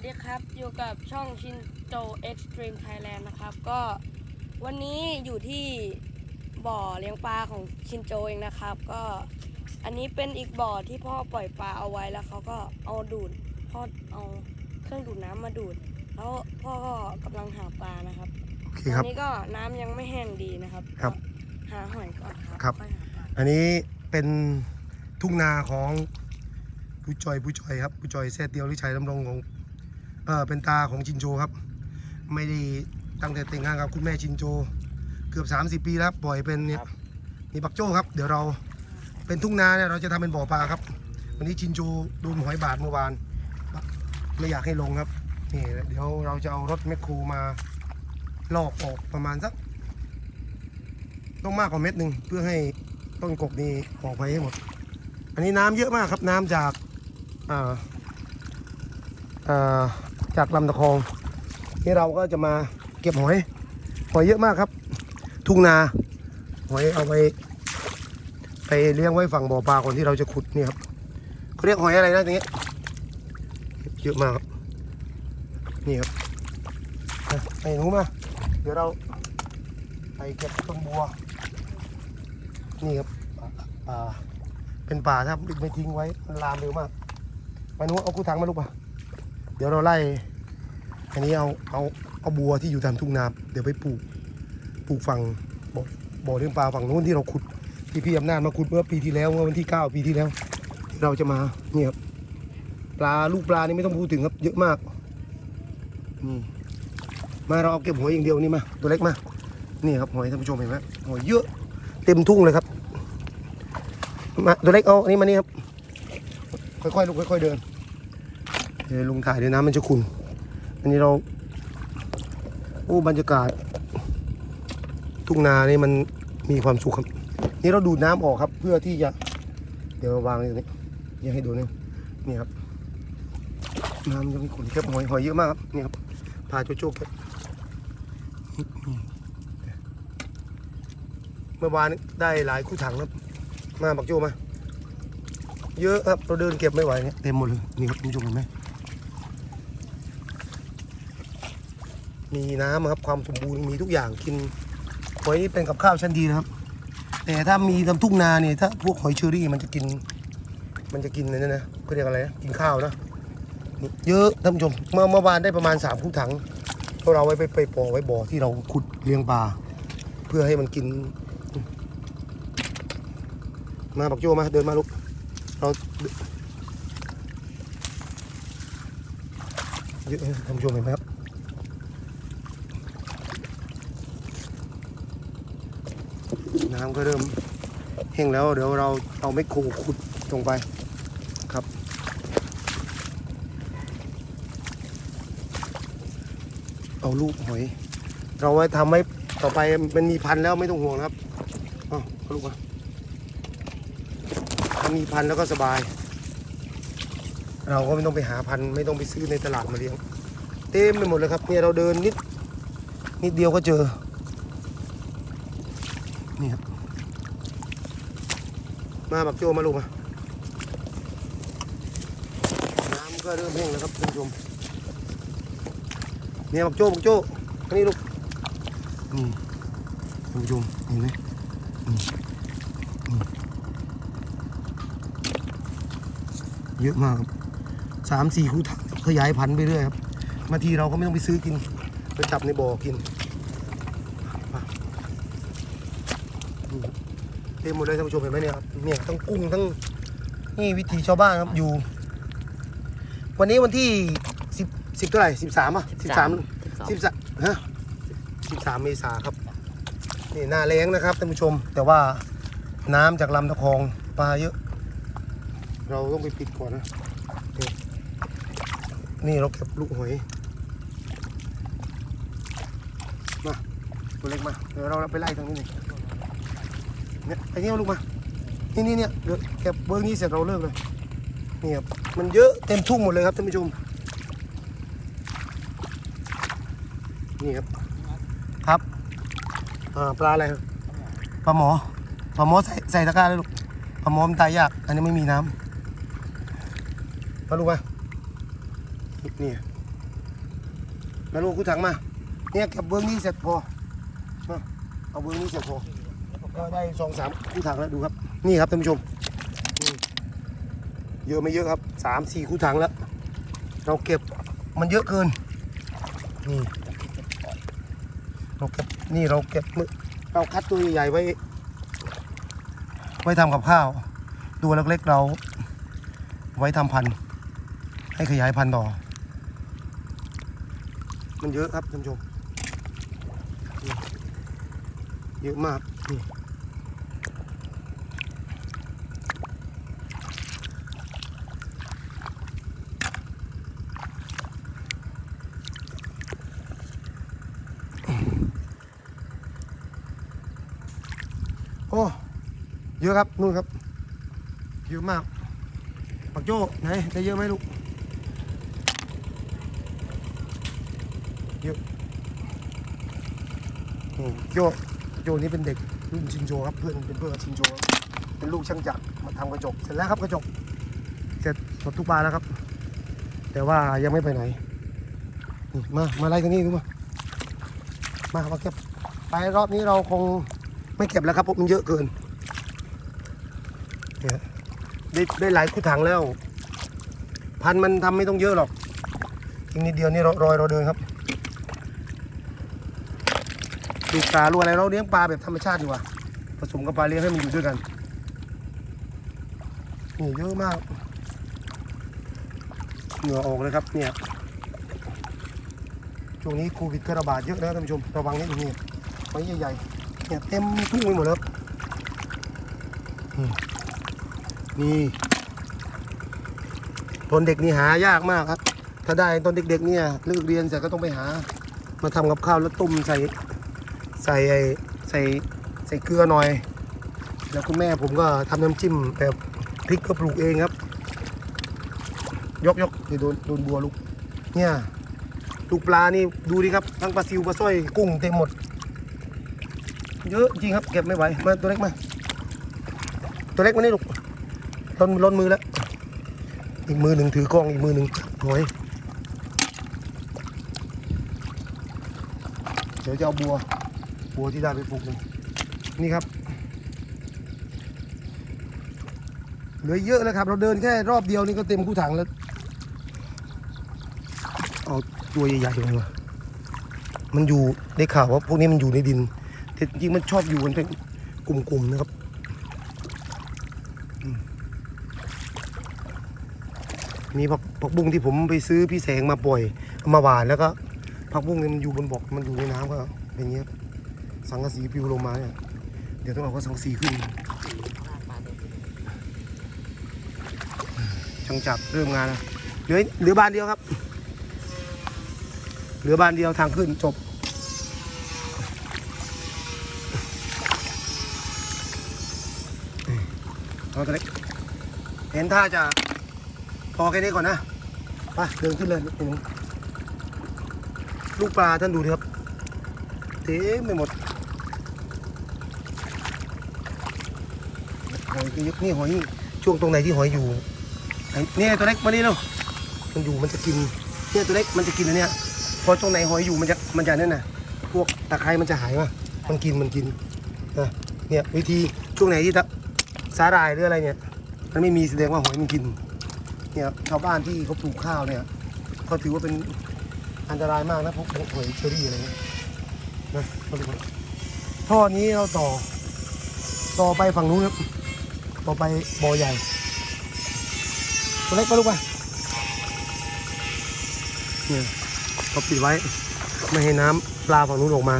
วัสดีครับ อยู่กับช่องชินโจ Extreme Thailand นะครับ ก็วันนี้อยู่ที่บ่อเลี้ยงปลาของชินโจเองนะครับ ก็อันนี้เป็นอีกบ่อที่พ่อปล่อยปลาเอาไว้แล้วเขาก็เอาดูดพ่อเอาเครื่องดูดน้ำมาดูด แล้วพ่อก็กำลังหาปลานะครับโอเคตคอรับนนี้ก็น้ำยังไม่แห้งดีนะครับ ครับก็หาหอยก่อนครับครับค่อยหาปลาอันนี้เป็นทุ่งนาของผู้จอยผู้จอยครับผู้จอยแซ่เตียวหรือชัยดำรงของ เออเป็นตาของชินโจครับ ไม่ได้ตั้งแต่แต่งงานกับคุณแม่ชินโจ เกือบ 30 ปีแล้วปล่อยเป็นเนี่ยนี่บักโจ้ครับ เดี๋ยวเราเป็นทุ่งนาเนี่ยเราจะทำเป็นบ่อปลาครับ วันนี้ชินโจโดนหอยบาดเมื่อวานไม่อยากให้ลงครับนี่เดี๋ยวเราจะเอารถแมคโครมาลอกออกประมาณสักต้องมากกว่าเม็ดหนึ่งเพื่อให้ต้นกกนี้ออกไปให้หมด อันนี้น้ำเยอะมากครับน้ำจากอ่าอ่า จากลำตะคองนี่เราก็จะมาเก็บหอย หอยเยอะมากครับ ทุ่งนา หอยเอาไปไปเลี้ยงไว้ฝั่งบ่อปลาก่อนที่เราจะขุดนี่ครับเขาเรียกหอยอะไรนะตรงนี้เยอะมากครับนี่ครับไอ้หนูมาเดี๋ยวเราไปเก็บต้นบัว นี่ครับป่าเป็นป่าถ้าไม่ทิ้งไว้มันลามเร็วมากมานุเอากูถังมาลูกป่ะ เดี๋ยวเราไล่ อันนี้เอาเอาเอาบัวที่อยู่ตามทุ่งนาเดี๋ยวไปปลูกปลูกฝั่งบ่อบ่อเลี้ยงปลาฝั่งนู้นที่เราขุดที่พี่อำนาจมาขุดเมื่อปีที่แล้วเมื่อวันที่เก้าปีที่แล้ว เราจะมาเนี่ยครับปลาลูกปลานี่ไม่ต้องพูดถึงครับ เยอะมากนี่มาเราเอาเก็บหอยอย่างเดียวนี่มา ตัวเล็กมานี่ครับหอยท่านผู้ชมเห็นไหมหอยเยอะเต็มทุ่งเลยครับมาตัวเล็กเอาอันนี้มานี่ครับ ค่อยๆลุกค่อย ๆ เดิน เดี๋ยวลุงถ่ายเดี๋ยน้ำมันจะขุ่นอันนี้เราโอ้บรรยากาศ ทุ่งนานี่มันมีความสุขครับ นี่เราดูดน้ำออกครับ เพื่อที่จะ เดี๋ยวาวางไว้ตรงนี้อย่าให้ดูนี่นี่ครับน้ำจะไม่ขุ่นเก็บหอยหอยเยอะมากครับนี่ครับพาโจโจ้เก็บเมื่อวานได้หลายคู่ถังครับ มาบักโจมา เยอะครับเราเดินเก็บไม่ไหวเนี่ยเต็มหมดเลยนี่ครับคุณผู้ชมเห็นไหม มีน้ำครับความสมบูรณ์มีทุกอย่างกินหอยนี่เป็นกับข้าวชั้นดีนะครับ แต่ถ้ามีลำทุ่งนาเนี่ยถ้าพวกหอยเชอรี่มันจะกิน มันจะกินอะไรนะนะเขาเรียกอะไรนะกินข้าวนะนเยอะท่านผู้ชมเมื่อเมื่อวานได้ประมาณสามคู่ถังเพราะเราไว้ไปไปปอไว้บ่อที่เราขุดเลี้ยงปลาเพื่อให้มันกิน มาบักโจมาเดินมาลูกเราเยอะท่านผู้ชมเห็นไหมครับ น้ำก็เริ่มแห้งแล้วเดี๋ยวเราเอาไมคโครขุดลงไปครับ เอาลูกหอย เราไว้ทำไว้ต่อไปมันมีพันแล้วไม่ต้องห่วงนะครับอ๋อเอาลูกมาถ้ามีพันแล้วก็สบาย เราก็ไม่ต้องไปหาพันไม่ต้องไปซื้อในตลาดมาเลี้ยง เต็มไปหมดเลยครับเนี่ยเราเดินนิดนิดเดียวก็เจอ นี่ครับ มาบักโจมาลูกมา น้ำก็เริ่มแห้งแล้วครับท่านผู้ชมเนี่ยบักโจบักโจอันนี้ลูก นี่ท่านผู้ชมเห็นไหมเยอะมากครับสามสี่คู่ถังขยายพันธุ์ไปเรื่อยครับบางทีเราก็ไม่ต้องไปซื้อกิน ไปจับในบ่อกินมานี่ครับ เต็มหมดเลยท่านผู้ชมเห็นไหมเนี่ยครับเนี่ยทั้งกุ้งทั้งนี่วิถีชาวบ้านครับอยู่ วันนี้วันที่สิบสิบเท่าไหร่สิบสามอะสิบสามสิบสามฮะสิบสามเมษาครับนี่หน้าแรงนะครับท่านผู้ชม แต่ว่าน้ำจากลำตะคองปลาเยอะ เราต้องไปปิดก่อนนะนี่นี่เราเก็บลูกหอยมาตัวเล็กมาเดี๋ยวเราไปไล่ทางนี้หนึ่ง เนี่ยไอ้นี่เอาลูกมา นี่นี่เนี่ยเดี๋ยวเก็บเบอร์นี้เสร็จเราเลิกเลยนี่ครับมันเยอะเต็มทุ่งหมดเลยครับท่านผู้ชมนี่ครับครับอ่าปลาอะไรครับปลาหมอปลาหมอใส่ใส่ตะกร้าเลยลูกปลาหมอมันตายยากอันนี้ไม่มีน้ำมาลูกมานี่มาลูกกูถังมาเนี่ยเก็บเบื้องนี้เสร็จพอมาเอาเบื้องนี้เสร็จพอ ก็ได้สองสามคู่ถังแล้วดูครับ นี่ครับท่านผู้ชม เยอะไม่เยอะครับสามสี่คู่ถังแล้ว เราเก็บมันเยอะเกิน นี่เราเก็บนี่เราเก็บมือเราคัดตัวใหญ่ๆไว้ ไว้ทำกับข้าว ตัวเล็กๆเราไว้ทำพันธุ์ให้ขยายพันธุ์ต่อ มันเยอะครับท่านผู้ชม เยอะมากนี่ โอ้เยอะครับนู่นครับเยอะมากปักโจ้ไหนได้เยอะไหมลูกเยอะโอ้โยโยนี่เป็นเด็กรุ่นชินโจครับเพื่อนเป็นเพื่อนชินโจเป็นลูกช่างจักรมาทำกระจกเสร็จแล้วครับกระจกเสร็จหมดทุกบานแล้วครับ แต่ว่ายังไม่ไปไหนนี่มามาไล่ตรงนี้ดูมามามาเก็บไปรอบนี้เราคง ไม่เก็บแล้วครับเพราะมันเยอะเกินเนี่ยได้ได้หลายคู่ถังแล้ว พันธุ์มันทำไม่ต้องเยอะหรอกอีกนิดเดียวนี่เรารอยเราเดินครับดูปลาลูกอะไรเราเลี้ยงปลาแบบธรรมชาติดีกว่าผสมกับปลาเลี้ยงให้มันอยู่ด้วยกันนี่เยอะมากเหงื่อออกเลยครับเนี่ยช่วงนี้โควิดก็ระบาดเยอะนะท่านผู้ชมระวังนิดนึงนี่ไม้ใหญ่ๆ เนี่ยเต็มทุ่งไปหมดแล้วอืมนี่ตอนเด็กนี่หายากมากครับ ถ้าได้ตอนเด็กๆเนี่ยเลิกเรียนเสร็จก็ต้องไปหา มาทำกับข้าวแล้วต้มใส่ใส่ใส่ใส่เกลือหน่อย แล้วคุณแม่ผมก็ทำน้ำจิ้มแบบพริกก็ปลูกเองครับ ยกยกเดี๋ยวโดนโดนบัวลูกเนี่ยลูกปลานี่ดูดิครับทั้งปลาซิวปลาสร้อยกุ้งเต็มหมด เยอะจริงครับเก็บไม่ไหวมาตัวเล็กมา ตัวเล็กมานี่ลูกล้นล้นมือแล้ว อีกมือหนึ่งถือกล้องอีกมือหนึ่งหอยเดี๋ยวจะเอาบัว บัวที่ได้ไปปลูกเลยนี่ครับเหลือเยอะเลยครับ เราเดินแค่รอบเดียวนี่ก็เต็มคู่ถังแล้ว เอาตัวใหญ่ๆลยว่ะมันอยู่ได้ข่าวว่าพวกนี้มันอยู่ในดิน แต่จริงๆมันชอบอยู่กันเป็นกลุ่มๆนะครับมีผักผักบุ้งที่ผมไปซื้อพี่แสงมาปล่อยมาหวานแล้วก็ผักบุ้งเนี่ยมันอยู่บนบกมันอยู่ในน้ำก็เป็นอย่างเงี้ยสังกะสีปิวลงมาเนี่ยเดี๋ยวต้องเอาก็สังกะสีขึ้นช่างจักรเริ่มงานแล้วเหลือเหลือบานเดียวครับ เหลือบานเดียวทางขึ้นจบ ตัวเล็กเห็นท่าจะพอแค่นี้ก่อนนะไปเดินขึ้นเลยลูกลูกปลาท่านดูดิครับเต็มไปหมดหอยก็เยอะนี่หอยช่วงตรงไหนที่หอยอยู่นี่ตัวเล็กมานี่เร็วมันอยู่มันจะกินเนี่ยตัวเล็กมันจะกินอันเนี้ยพอตรงไหนหอยอยู่มันจะมันจะนั่นน่ะพวกตะไคร้มันจะหายมามันกินมันกินนะเนี่ยวิธีช่วงไหนที่ สาหร่ายหรืออะไรเนี่ย มันไม่มีแสดงว่าหอยมันกิน เนี่ยชาวบ้านที่เขาปลูกข้าวเนี่ยเขาถือว่าเป็นอันตรายมากนะพวกหอยเชอรี่อะไรเงี้ยนะเขาดูว่าท่อนี้เราต่อ ต่อไปฝั่งนู้นครับต่อไปบ่อใหญ่ตัวเล็กมาลูกไปเนี่ยเขาปิดไว้ไม่ให้น้ำปลาฝั่งนู้นออกมา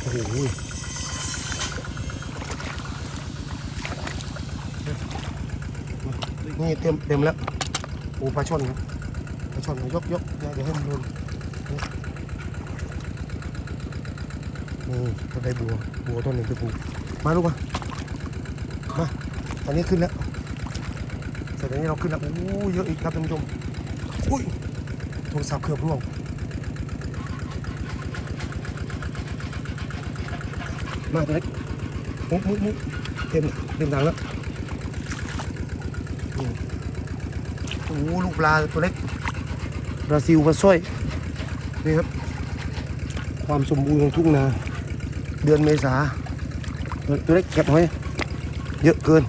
โอ้โห นี่เต็มเต็มแล้วโอ้ปลาช่อนครับปลาช่อนยกยกเดี๋ยวให้มันโดนนี่ก็ได้บัวบัวต้นหนึ่งไปปลูมาลูกมามาตอนนี้ขึ้นแล้วเสร็จตอนนี้เราขึ้นแล้วโอ้เยอะอีกครับท่านผู้ชมอุ้ยโทรศัพท์เครือบร่วงมาตัวเล็กมุกมุกมุกเต็มเต็มถังแล้ว โอ้โหลูกปลาตัวเล็กบราซิลมาสร้อยนี่ครับ ความสมบูรณ์ของทุ่งนา เดือนเมษาตัวเล็กแคบหอย เยอะเกิน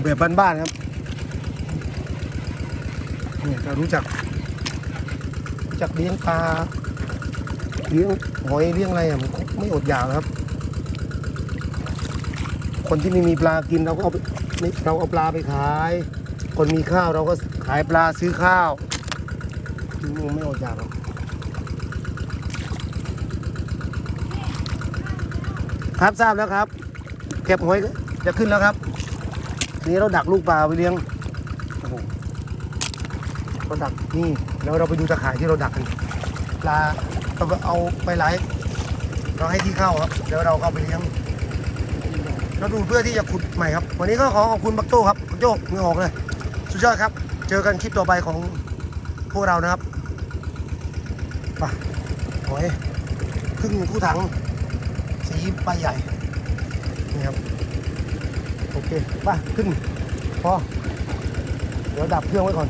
อยู่แบบบ้านๆครับเนี่ยถ้ารู้จักรู้จักเลี้ยงปลาเลี้ยงหอยเลี้ยงอะไรอะมันไม่อดอยากครับ คนที่ไม่มีปลากินเราก็เอาไปเราเอาปลาไปขาย คนมีข้าวเราก็ขายปลาซื้อข้าวมันไม่อดอยากหรอกครับทราบแล้วครับ เก็บหอยจะขึ้นแล้วครับ นี่เราดักลูกปลาไปเลี้ยงโอ้โหเราดักนี่แล้วเราไปดูตะข่ายที่เราดักกันปลาเราก็เอาไปไลฟ์เราให้ที่เข้าครับแล้วเราก็เอาไปเลี้ยงเราดูเพื่อที่จะขุดใหม่ครับ วันนี้ก็ขอขอบคุณบักโจ้ครับบักโจ้เงือออกเลย สุดยอดครับ เจอกันคลิปต่อไปของพวกเรานะครับไปหอยครึ่งคู่ถัง สีใบใหญ่นี่ครับ โอเคไปขึ้นพอเดี๋ยวดับเครื่องไว้ก่อน